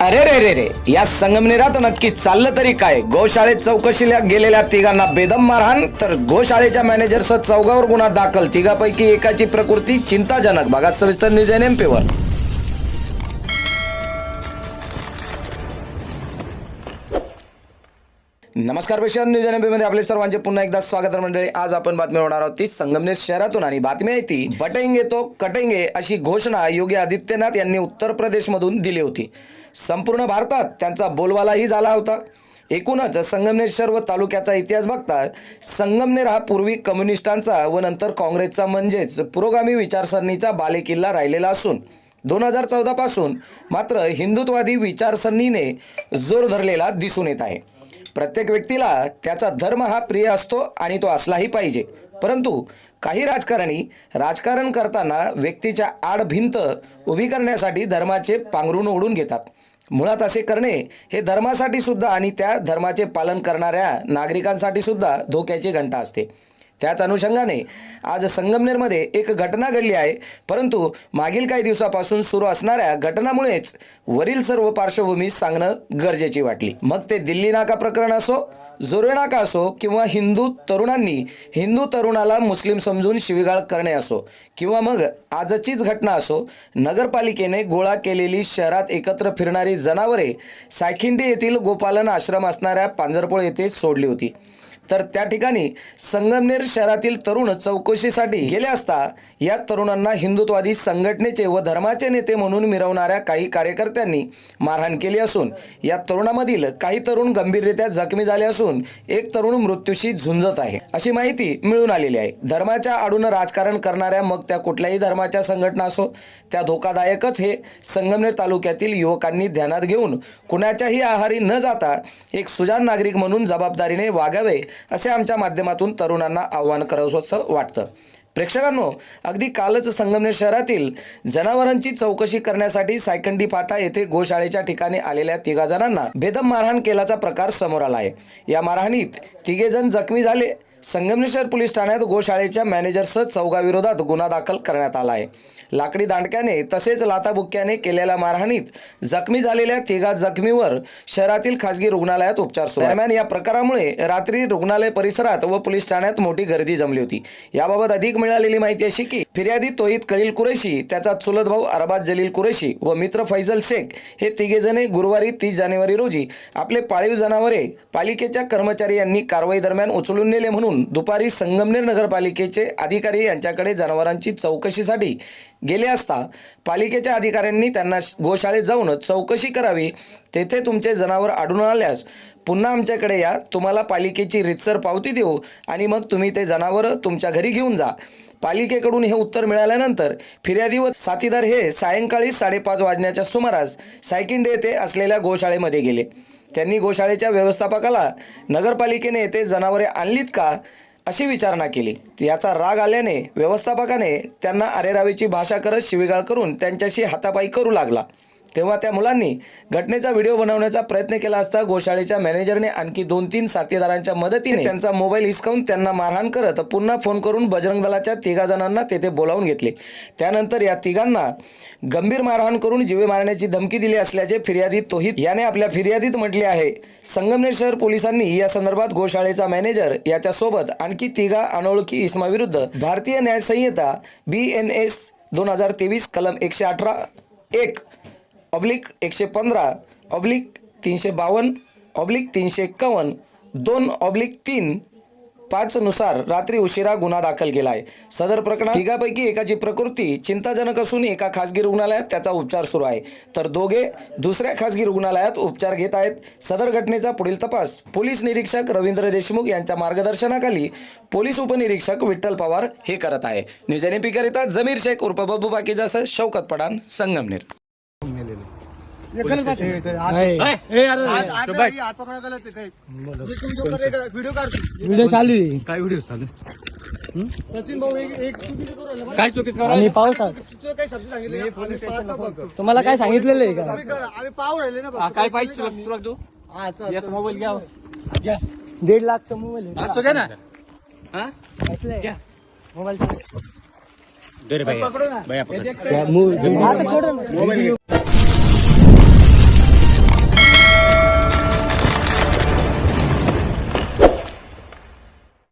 अरे रे रे रे या संगमनेरात नक्की चाललं तरी काय? गोशाळेत चौकशीला गेलेल्या तिघांना बेदम मारहाण तर गोशाळेच्या मॅनेजरसह चौघावर गुन्हा दाखल. तिघापैकी एकाची प्रकृती चिंताजनक. भागात सविस्तर न्यूज एन एम पेवर नमस्कार पेशन न्यूज एनमध्ये आपले सर्वांचे पुन्हा एकदा स्वागत मंडळी. आज आपण बातमी होणार आहोत ती संगमनेर शहरातून आणि बातमी आहे ती बटेंगे तो कटेंगे अशी घोषणा योगी आदित्यनाथ यांनी उत्तर प्रदेशमधून दिली होती. संपूर्ण भारतात त्यांचा बोलवालाही झाला होता. एकूणच संगमनेर शहर व तालुक्याचा इतिहास बघता संगमनेर हा पूर्वी कम्युनिस्टांचा व नंतर काँग्रेसचा म्हणजेच पुरोगामी विचारसरणीचा बालेकिल्ला राहिलेला असून दोन हजार चौदा पासून मात्र हिंदुत्वादी विचारसरणीने जोर धरलेला दिसून येत आहे. प्रत्येक व्यक्तीला त्याचा धर्म हा प्रिय असतो आणि तो असलाही पाहिजे. परंतु काही राजकारणी राजकारण करताना व्यक्तीच्या आड भिंत उभी करण्यासाठी धर्माचे पांघरून ओढून घेतात. मुळात असे करणे हे धर्मासाठी सुद्धा आणि त्या धर्माचे पालन करणाऱ्या नागरिकांसाठी सुद्धा धोक्याची घंटा असते. त्याच अनुषंगाने आज संगमनेरमध्ये एक घटना घडली आहे. परंतु मागील काही दिवसापासून सुरू असणाऱ्या घटनामुळेच वरील सर्व पार्श्वभूमी सांगणं गरजेची वाटली. मग ते दिल्ली नाका प्रकरण असो जोरे नाका असो किंवा हिंदू तरुणांनी हिंदू तरुणाला मुस्लिम समजून शिवीगाळ करणे असो किंवा मग आजचीच घटना असो नगरपालिकेने गोळा केलेली शहरात एकत्र फिरणारी जनावरे सायखिंडी येथील गोपालन आश्रम असणाऱ्या पांजरपोळ येथे सोडली होती. तर त्या ठिकाणी संगमनेर शहरातील तरुण चौकशीसाठी गेले असता या तरुणांना हिंदुत्वादी संघटनेचे व धर्माचे नेते म्हणून मिरवणाऱ्या काही कार्यकर्त्यांनी मारहाण केली असून या तरुणामधील काही तरुण गंभीररित्या जखमी झाले असून एक तरुण मृत्यूशी झुंजत आहे. अशी माहिती मिळून आलेली आहे. धर्माच्या आडून राजकारण करणाऱ्या मग त्या कुठल्याही धर्माच्या संघटना असो त्या धोकादायकच हे संगमनेर तालुक्यातील युवकांनी ध्यानात घेऊन कुणाच्याही आहारी न जाता एक सुजान नागरिक म्हणून जबाबदारीने वागावे असे आमच्या माध्यमातून तरुणांना आव्हान करावंसं वाटतं. प्रेक्षकांनो अगदी कालच संगमनेर शहरातील जनावरांची चौकशी करण्यासाठी सायकंडी फाटा येथे गोशाळेच्या ठिकाणी आलेल्या तिघा जणांना बेदम मारहाण केल्याचा प्रकार समोर आला आहे या मारहाणीत तिघे जण जखमी झाले. संगमनेश्वर पोलीस ठाण्यात गोशाळेच्या मॅनेजरसह चौघाविरोधात गुन्हा दाखल करण्यात आला आहे. लाकडी दांडक्याने तसेच लाताबुक्क्याने केलेल्या मारहाणीत जखमी झालेल्या तिघा जखमीवर शहरातील खासगी रुग्णालयात उपचार सुरू दरम्यान या प्रकारामुळे रात्री रुग्णालय परिसरात व पोलीस ठाण्यात मोठी गर्दी जमली होती. याबाबत अधिक मिळालेली माहिती अशी की फिर्यादी तोहित खलील कुरेशी त्याचा चुलत भाऊ अरबाज जलील कुरेशी व मित्र फैजल शेख हे तिघेजणे गुरुवारी तीस जानेवारी रोजी आपले पाळीव जनावरे पालिकेच्या कर्मचारी यांनी कारवाई दरम्यान उचलून नेले म्हणून दुपारी संगमनेर नगरपालिकेचे अधिकारी यांच्याकडे जनावरांची चौकशीसाठी गेले असता पालिकेच्या अधिकाऱ्यांनी त्यांना गोशाळेत जाऊन चौकशी करावी. तेथे तुमचे जनावर आढळून आल्यास पुन्हा आमच्याकडे या. तुम्हाला पालिकेची रितसर पावती देऊ आणि मग तुम्ही ते जनावर तुमच्या घरी घेऊन जा. पालिकेकडून हे उत्तर मिळाल्यानंतर फिर्यादी व साथीदार हे सायंकाळी साडेपाच वाजण्याच्या सुमारास सायकिंडे येथे असलेल्या गोशाळेमध्ये गेले. त्यांनी गोशाळेच्या व्यवस्थापकाला नगरपालिकेने येथे जनावरे आणलीत का अशी विचारणा केली. याचा राग आल्याने व्यवस्थापकाने त्यांना अरेरावीची भाषा करत शिवीगाळ करून त्यांच्याशी हातापाई करू लागला. तेव्हा त्या मुलांनी घटनेचा व्हिडिओ बनवण्याचा प्रयत्न केला असता गोशाळेच्या मॅनेजरने आणखी दोन तीन साथीदारांच्या मदतीने त्यांचा मोबाईल हिसकावून त्यांना मारहाण करत पुन्हा फोन करून बजरंग दलाच्या तिघा जणांना तेथे बोलावून घेतले. त्यानंतर या तिघांना गंभीर मारहाण करून जीवे मारण्याची धमकी दिली असल्याचे फिर्यादी तोहित याने आपल्या फिर्यादीत म्हटले आहे. संगमनेर शहर पोलिसांनी या संदर्भात गोशाळेचा मॅनेजर याच्यासोबत आणखी तिघा अनोळखी इसमाविरुद्ध भारतीय न्यायसंहिता बी एन एस दोन हजार तेवीस कलम एकशे अठरा एक ऑब्लिक एकशे पंधरा ऑब्लिक तीनशे बावन्न ऑब्लिक तीनशे एक्कावन्न दोन ऑब्लिक तीन पाचनुसार रात्री उशिरा गुन्हा दाखल केला आहे सदर प्रकरणात तिघापैकी एकाची प्रकृती चिंताजनक असून एका खासगी रुग्णालयात त्याचा उपचार सुरू आहे. तर दोघे दुसऱ्या खासगी रुग्णालयात उपचार घेत आहेत. सदर घटनेचा पुढील तपास पोलीस निरीक्षक रवींद्र देशमुख यांच्या मार्गदर्शनाखाली पोलीस उपनिरीक्षक विठ्ठल पवार हे करत आहे. न्यूज एन करिता जमीर शेख उर्फ बब्बू बाकीजासह शौकत पठाण संगमनेर. व्हिडिओ काढतो. व्हिडिओ चालू आहे. काय व्हिडिओ चालू सचिन भाऊ एक एक चुकीचं करू राहिला. काय चुकीचं आम्ही पावसात चुकीचं काही शब्द सांगितले आम्ही पाहतो बघतो. तुम्हाला काय सांगितलेलं आहे का? आम्ही करा- आम्ही पाहू राहिले ना फक्त. काय पाहिजे तुला तुला तू? हा, चल, याचा चल. मोबाईल घ्या. घ्या. दीड लाखचा मोबाईल आहे. असतो घ्या ना. हा? घ्या. मोबाईल पकडू ना. हे देख. आता छोड ना.